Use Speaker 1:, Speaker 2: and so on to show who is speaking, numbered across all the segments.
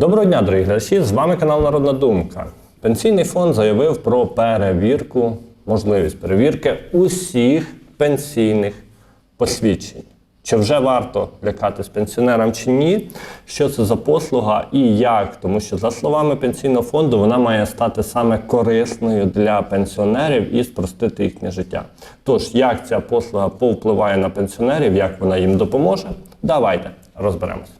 Speaker 1: Доброго дня, дорогі глядачі! З вами канал Народна Думка. Пенсійний фонд заявив про перевірку, можливість перевірки усіх пенсійних посвідчень. Чи вже варто лякатись пенсіонерам чи ні? Що це за послуга і як? Тому що, за словами пенсійного фонду, вона має стати саме корисною для пенсіонерів і спростити їхнє життя. Тож, як ця послуга повпливає на пенсіонерів, як вона їм допоможе? Давайте розберемось.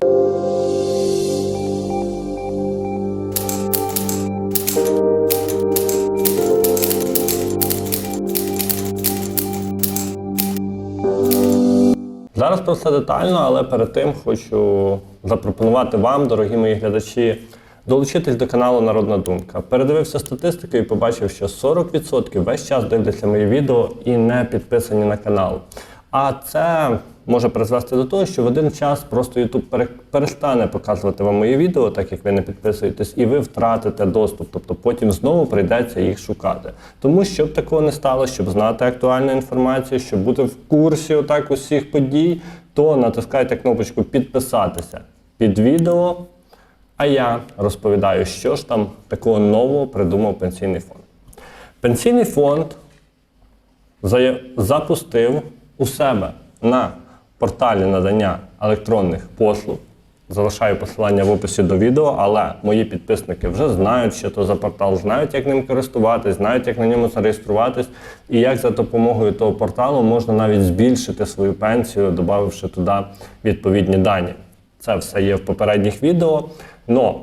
Speaker 1: Зараз про все детально, але перед тим хочу запропонувати вам, дорогі мої глядачі, долучитись до каналу Народна Думка. Передивився статистику і побачив, що 40% весь час дивляться мої відео і не підписані на канал. А це може призвести до того, що в один час просто YouTube перестане показувати вам мої відео, так як ви не підписуєтесь, і ви втратите доступ. Тобто потім знову прийдеться їх шукати. Тому щоб такого не сталося, щоб знати актуальну інформацію, щоб бути в курсі отак усіх подій, то натискайте кнопочку підписатися під відео. А я розповідаю, що ж там такого нового придумав пенсійний фонд. Пенсійний фонд запустив у себе на порталі надання електронних послуг. Залишаю посилання в описі до відео, але мої підписники вже знають, що то за портал, знають, як ним користуватись, знають, як на ньому зареєструватись, і як за допомогою того порталу можна навіть збільшити свою пенсію, додавши туди відповідні дані. Це все є в попередніх відео. Но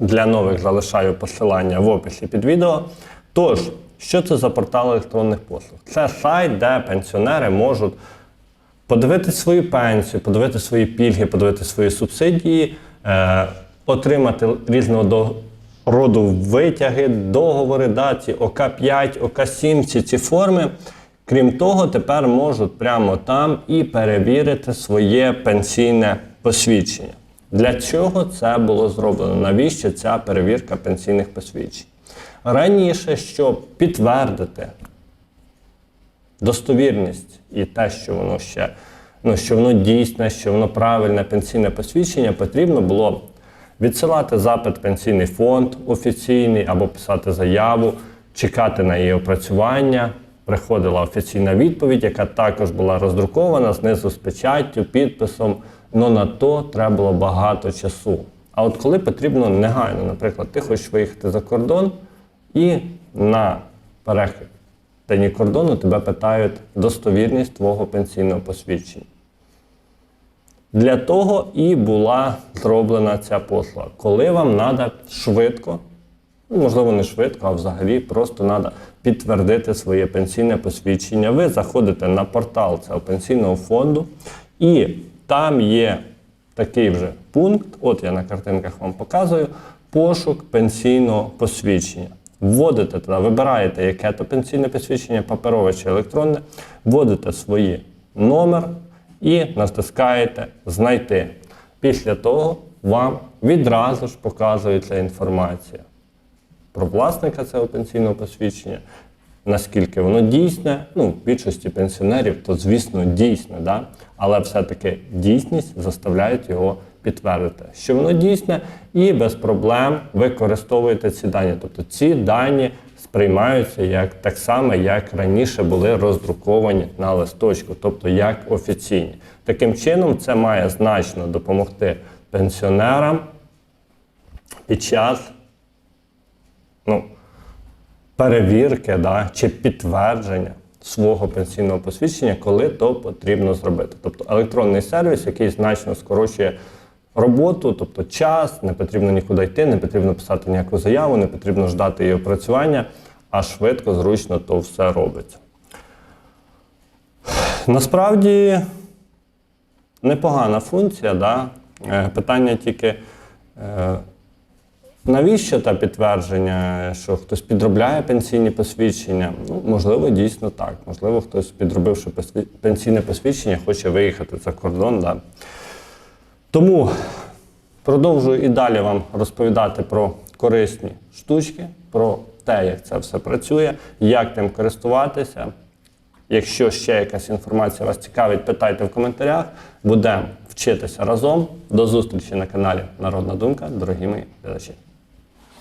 Speaker 1: для нових залишаю посилання в описі під відео. Тож, що це за портал електронних послуг? Це сайт, де пенсіонери можуть подивитися свою пенсію, подивити свої пільги, подивити свої субсидії, е, отримати різного роду витяги, договори, да, ці ОК5, ОК7, всі ці форми. Крім того, тепер можуть прямо там і перевірити своє пенсійне посвідчення. Для чого це було зроблено? Навіщо ця перевірка пенсійних посвідчень? Раніше, щоб підтвердити достовірність і те, що воно ще ну, що воно дійсне, що воно правильне пенсійне посвідчення, потрібно було відсилати запит пенсійний фонд офіційний або писати заяву, чекати на її опрацювання. Приходила офіційна відповідь, яка також була роздрукована знизу з печаттю, підписом. Ну на то треба було багато часу. А от коли потрібно негайно, наприклад, ти хочеш виїхати за кордон і на перетині кордону тебе питають достовірність твого пенсійного посвідчення. Для того і була зроблена ця послуга. Коли вам треба швидко, ну, можливо, не швидко, а взагалі просто треба підтвердити своє пенсійне посвідчення. Ви заходите на портал цього пенсійного фонду, і там є такий вже пункт, от я на картинках вам показую, пошук пенсійного посвідчення. Вводите туди, вибираєте, яке то пенсійне посвідчення, паперове чи електронне, вводите свої номер і натискаєте Знайти. Після того вам відразу ж показується інформація про власника цього пенсійного посвідчення, наскільки воно дійсне. Ну, в більшості пенсіонерів, то звісно дійсне, да? але все-таки дійсність заставляють його підтвердити, що воно дійсне, і без проблем використовуєте ці дані. Тобто ці дані сприймаються як так само, як раніше були роздруковані на листочку, тобто як офіційні. Таким чином, це має значно допомогти пенсіонерам під час ну, перевірки да, чи підтвердження свого пенсійного посвідчення, коли то потрібно зробити. Тобто електронний сервіс, який значно скорочує роботу, тобто час, не потрібно нікуди йти, не потрібно писати ніяку заяву, не потрібно ждати її опрацювання, а швидко, зручно то все робиться. Насправді непогана функція, да? Е, питання тільки. е, Навіщо та підтвердження, що хтось підробляє пенсійні посвідчення? Ну, можливо, дійсно так. Можливо, хтось, підробивши пенсійне посвідчення, хоче виїхати за кордон. Да. Тому продовжую і далі вам розповідати про корисні штучки, про те, як це все працює, як тим користуватися. Якщо ще якась інформація вас цікавить, питайте в коментарях. Будемо вчитися разом. До зустрічі на каналі Народна Думка, дорогі мої глядачі.